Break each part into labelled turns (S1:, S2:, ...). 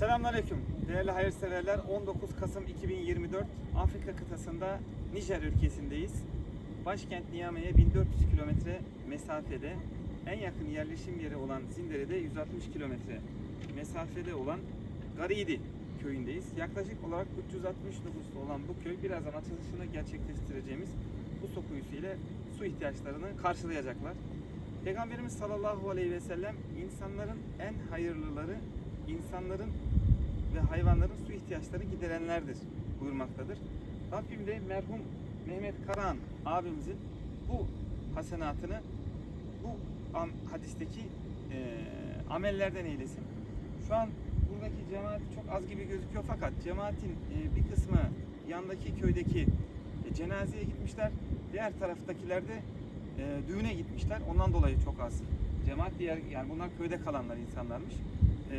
S1: Selamünaleyküm değerli hayırseverler. 19 Kasım 2024 Afrika kıtasında Nijer ülkesindeyiz. Başkent Niamey'e 1400 kilometre mesafede en yakın yerleşim yeri olan Zindere'de 160 kilometre mesafede olan Garidi köyündeyiz. Yaklaşık olarak 360 nüfuslu olan bu köy birazdan açılışını gerçekleştireceğimiz bu su kuyusu ile su ihtiyaçlarını karşılayacaklar. Peygamberimiz sallallahu aleyhi ve sellem insanların en hayırlıları insanların ve hayvanların su ihtiyaçlarını giderenlerdir buyurmaktadır. Rabbim de merhum Mehmet Karahan abimizin bu hasenatını bu hadisteki eee, amellerden eylesin. Şu an buradaki cemaat çok az gibi gözüküyor fakat cemaatin eee, bir kısmı yandaki köydeki e, cenazeye gitmişler. Diğer taraftakiler de e, düğüne gitmişler. Ondan dolayı çok az cemaat diğer yani bunlar köyde kalanlar insanlarmış. E,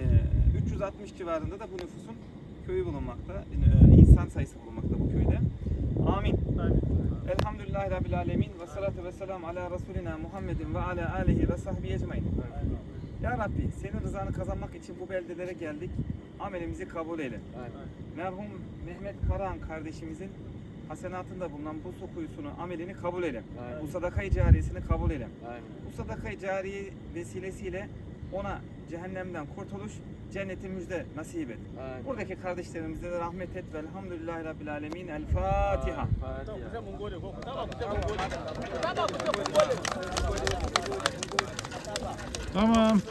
S1: 360 civarında da bu nüfusun köyü bulunmakta. e, insan sayısı bulunmakta bu köyde. Amin. Elhamdülillahi Rabbil Alemin ve salatu ve selam ala Resulina Muhammedin ve ala alihi ve sahbihi ecmain. Ya Rabbi senin rızanı kazanmak için bu beldelere geldik. Amelimizi kabul eyle. Merhum Mehmet Karahan kardeşimizin hasenatında bulunan bu su kuyusunu amelini kabul eyle.
S2: Amin.
S1: Bu sadakayı cariyesini kabul eyle.
S2: Aynen.
S1: Bu sadakayı cariye vesilesiyle ona cehennemden kurtuluş, cenneti müjde nasip et.
S2: Aynen.
S1: Buradaki kardeşlerimize de rahmet et. Velhamdülillahi Rabbil Alemin. El Fatiha.
S2: Fatiha.
S3: Tamam.